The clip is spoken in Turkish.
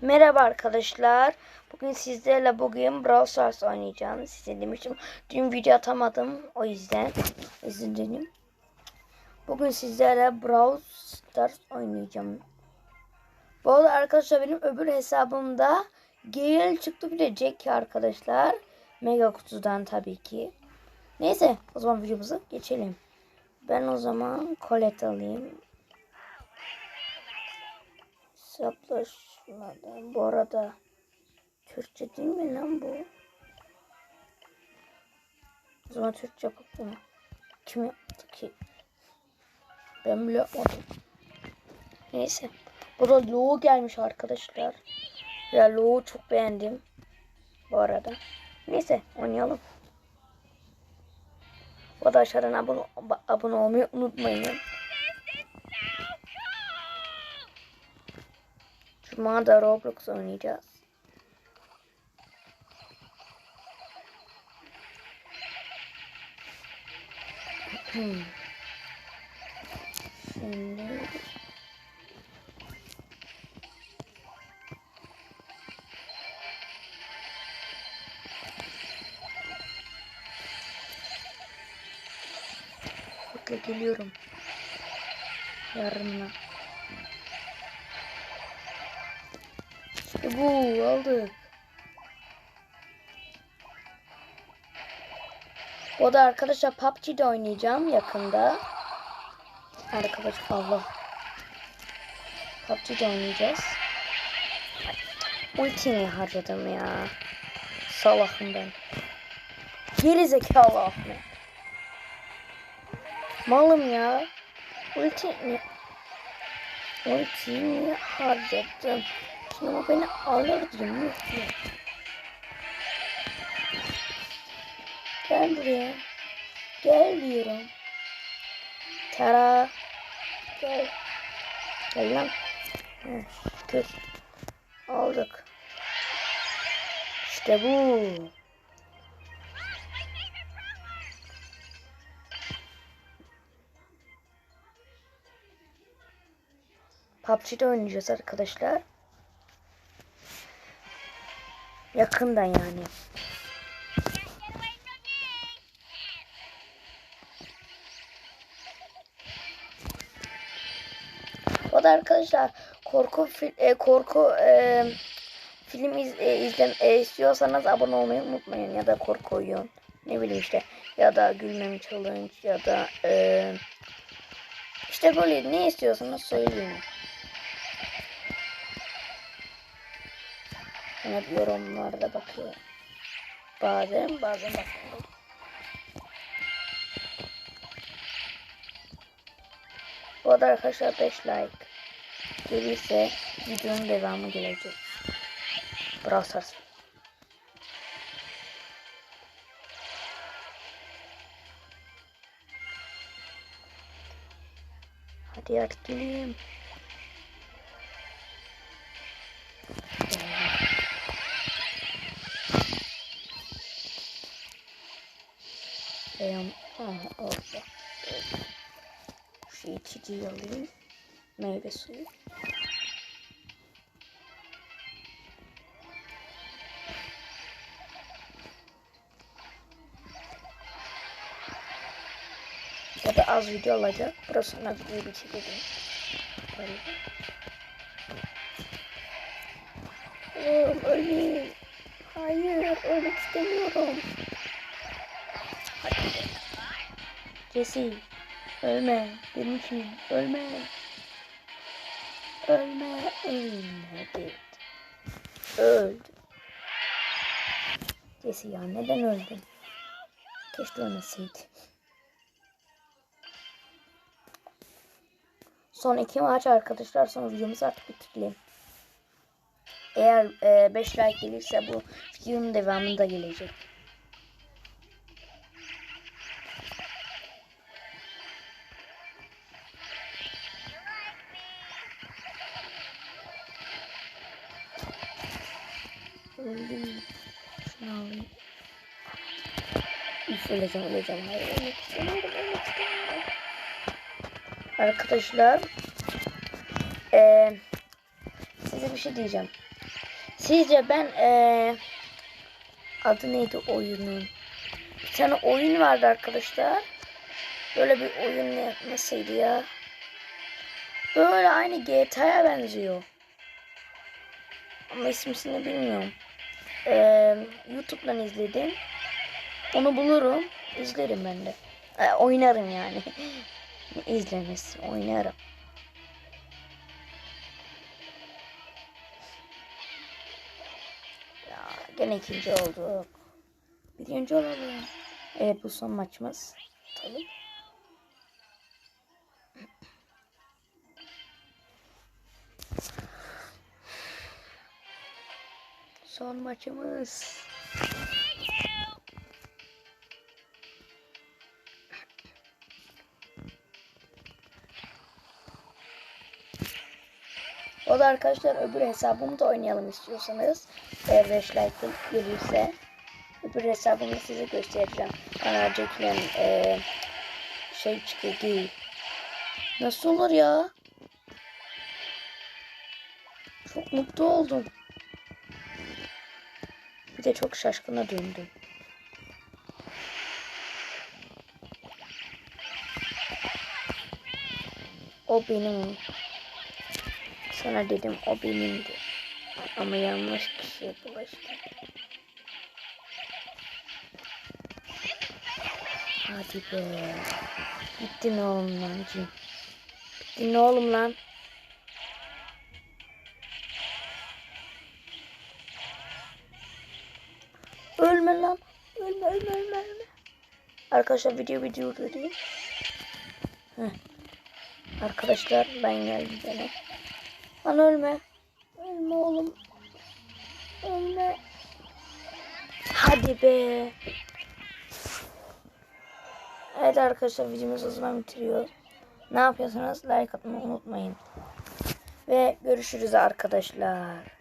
Merhaba arkadaşlar. Bugün sizlerle bugün Brawl Stars oynayacağım. Size demiştim. Dün video atamadım. O yüzden özür dilerim. Bugün sizlerle Brawl Stars oynayacağım. Bu arada arkadaşlar benim öbür hesabımda Gale çıktı Jack arkadaşlar. Mega kutudan tabii ki. Neyse o zaman videomuza geçelim. Ben o zaman Colette alayım. Hesaplaşmadan. Bu arada Türkçe değil mi lan bu? O zaman Türkçe baktım. Kim yaptı ki? Ben bile yapmadım. Neyse. Bu da Loğu gelmiş arkadaşlar. Ya Loğu çok beğendim. Bu arada. Neyse oynayalım. Bu da aşağıdan abone, abone olmayı unutmayın. Cuma da Roblox oynayacağız. Şimdi Bekle geliyorum. Yarına. Bu aldık. O da arkadaşlar PUBG'de oynayacağım yakında. Arkadaş Allah. PUBG'de oynayacağız. Ultimi harcadım ya. Salahım ben. Geri zekalı Ahmet. Malım ya. Ultimi Ultimi harcadım. Şimdi ama beni alır diyorum. Gel buraya. Gel diyorum. Tara. Gel. Gel lan. Heh. Aldık. İşte bu. PUBG'de oynayacağız arkadaşlar. Yakından yani. O da arkadaşlar korku fil, e, korku e, film iz, e, izlem e, istiyorsanız abone olmayı unutmayın ya da korku oyun ne bileyim işte ya da gülmem challenge ya da e, işte böyle ne istiyorsanız söyleyin. Ben hep yorumlarda bakıyorum. Bazen bazen bakıyorum. Bu arada arkadaşlar 5 like gelirse videonun devamı gelecek. Brawl Stars. Hadi artık geleyim. Şu içiciyi alayım. Meyve suyu. Ya da az video olacak. Burasına videoyu bir çekeceğim. Böyle. Oğlum öleyim. Hayır ölmek istemiyorum. Jesse. Ölme. Benim için ölme. Ölme. Ölme. Hadi. Öldü. Jesse ya neden öldün? Keşke ölmeseydi. Son iki maç arkadaşlar sonra videomuzu artık bitirelim. Eğer 5 like gelirse bu videonun devamında gelecek. Öldüm. Şunu alayım. Üf öleceğim öleceğim. Hayır ölmek istemiyorum ölmek istemiyorum. Arkadaşlar. Eee size bir şey diyeceğim. Sizce ben eee adı neydi oyunun? Bir tane oyun vardı arkadaşlar. Böyle bir oyun nasıldı ya? Böyle aynı GTA'ya benziyor. Ama ismini bilmiyorum. Eee YouTube'dan izledim. Onu bulurum. izlerim ben de. E, oynarım yani. İzlemesi. Oynarım. Ya gene ikinci olduk. Birinci olalım. Evet bu son maçımız. Tabii. Son maçımız. O da arkadaşlar öbür hesabımı da oynayalım istiyorsanız. Eğer 5 like gelirse. Öbür hesabımı size göstereceğim. Bana çekilen eee, şey çıkıyor değil. Nasıl olur ya? Çok mutlu oldum. De çok şaşkına döndüm. O benim. Sana dedim o benimdi. Ama yanlış kişiye bulaştı. Hadi be. Gittin oğlum lan cin. Gittin oğlum lan. Ölme lan. Ölme ölme ölme ölme. Arkadaşlar video video durdurayım. Heh. Arkadaşlar ben geldim gene. Lan ölme. Ölme oğlum. Ölme. Hadi be. Evet arkadaşlar videomuzu o zaman bitiriyoruz. Ne yapıyorsanız like atmayı unutmayın. Ve görüşürüz arkadaşlar.